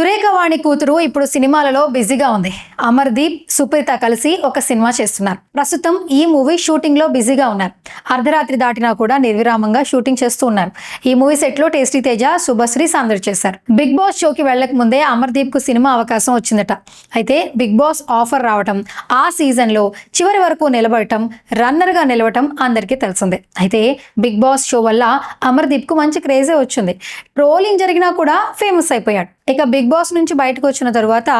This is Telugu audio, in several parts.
సురేఖవాణి కూతురు ఇప్పుడు సినిమాలలో బిజీగా ఉంది. అమర్దీప్ సుప్రీత కలిసి ఒక సినిమా చేస్తున్నారు. ప్రస్తుతం ఈ మూవీ షూటింగ్లో బిజీగా ఉన్నారు. అర్ధరాత్రి దాటినా కూడా నిర్విరామంగా షూటింగ్ చేస్తూ ఉన్నారు. ఈ మూవీ సెట్లో టేస్టీ తేజ శుభశ్రీ సందడి చేశారు. బిగ్ బాస్ షోకి వెళ్ళక ముందే అమర్దీప్కు సినిమా అవకాశం వచ్చిందట. అయితే బిగ్ బాస్ ఆఫర్ రావటం ఆ సీజన్లో చివరి వరకు నిలబడటం రన్నర్గా నిలవటం అందరికీ తెలిసిందే. అయితే బిగ్ బాస్ షో వల్ల అమర్దీప్కు మంచి క్రేజే వచ్చింది. ట్రోలింగ్ జరిగినా కూడా ఫేమస్ అయిపోయాడు. ఇక బిగ్ బాస్ నుంచి బయటకు వచ్చిన తరువాత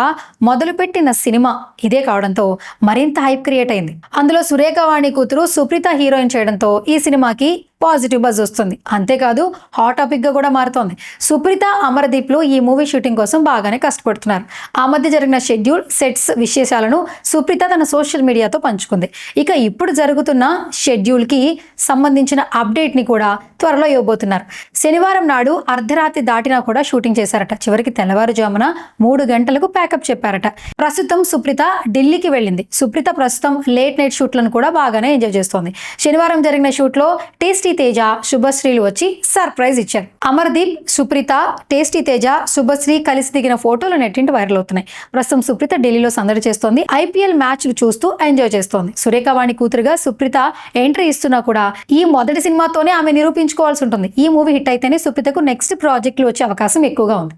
మొదలుపెట్టిన సినిమా ఇదే కావడంతో మరింత హైప్ క్రియేట్ అయింది. అందులో సురేఖ వాణి కూతురు సుప్రీత హీరోయిన్ చేయడంతో ఈ సినిమాకి పాజిటివ్ బజ్ వస్తుంది. అంతేకాదు హాట్ టాపిక్గా కూడా మారుతోంది. సుప్రీత అమర్దీప్లు ఈ మూవీ షూటింగ్ కోసం బాగానే కష్టపడుతున్నారు. ఆ మధ్య జరిగిన షెడ్యూల్ సెట్స్ విశేషాలను సుప్రీత తన సోషల్ మీడియాతో పంచుకుంది. ఇక ఇప్పుడు జరుగుతున్న షెడ్యూల్కి సంబంధించిన అప్డేట్ని కూడా త్వరలో ఇవ్వబోతున్నారు. శనివారం నాడు అర్ధరాత్రి దాటినా కూడా షూటింగ్ చేశారట. చివరికి తెల్లవారుజామున మూడు గంటలకు ప్యాకప్ చెప్పారట. ప్రస్తుతం సుప్రీత ఢిల్లీకి వెళ్ళింది. సుప్రీత ప్రస్తుతం లేట్ నైట్ షూట్లను కూడా బాగానే ఎంజాయ్ చేస్తోంది. శనివారం జరిగిన షూట్లో టేస్టీ టేస్టీ తేజ శుభశ్రీలు వచ్చి సర్ప్రైజ్ ఇచ్చారు. అమర్దీప్ సుప్రీత టేస్టీ తేజ శుభశ్రీ కలిసి దిగిన ఫోటోలు నెట్టింటి వైరల్ అవుతున్నాయి. ప్రస్తుతం సుప్రీత ఢిల్లీలో సందడి చేస్తోంది. ఐపీఎల్ మ్యాచ్లు చూస్తూ ఎంజాయ్ చేస్తోంది. సురేఖవాణి కూతురుగా సుప్రీత ఎంట్రీ ఇస్తున్నా కూడా ఈ మొదటి సినిమాతోనే ఆమె నిరూపించుకోవాల్సి ఉంటుంది. ఈ మూవీ హిట్ అయితేనే సుప్రీతకు నెక్స్ట్ ప్రాజెక్టులు వచ్చే అవకాశం ఎక్కువగా ఉంది.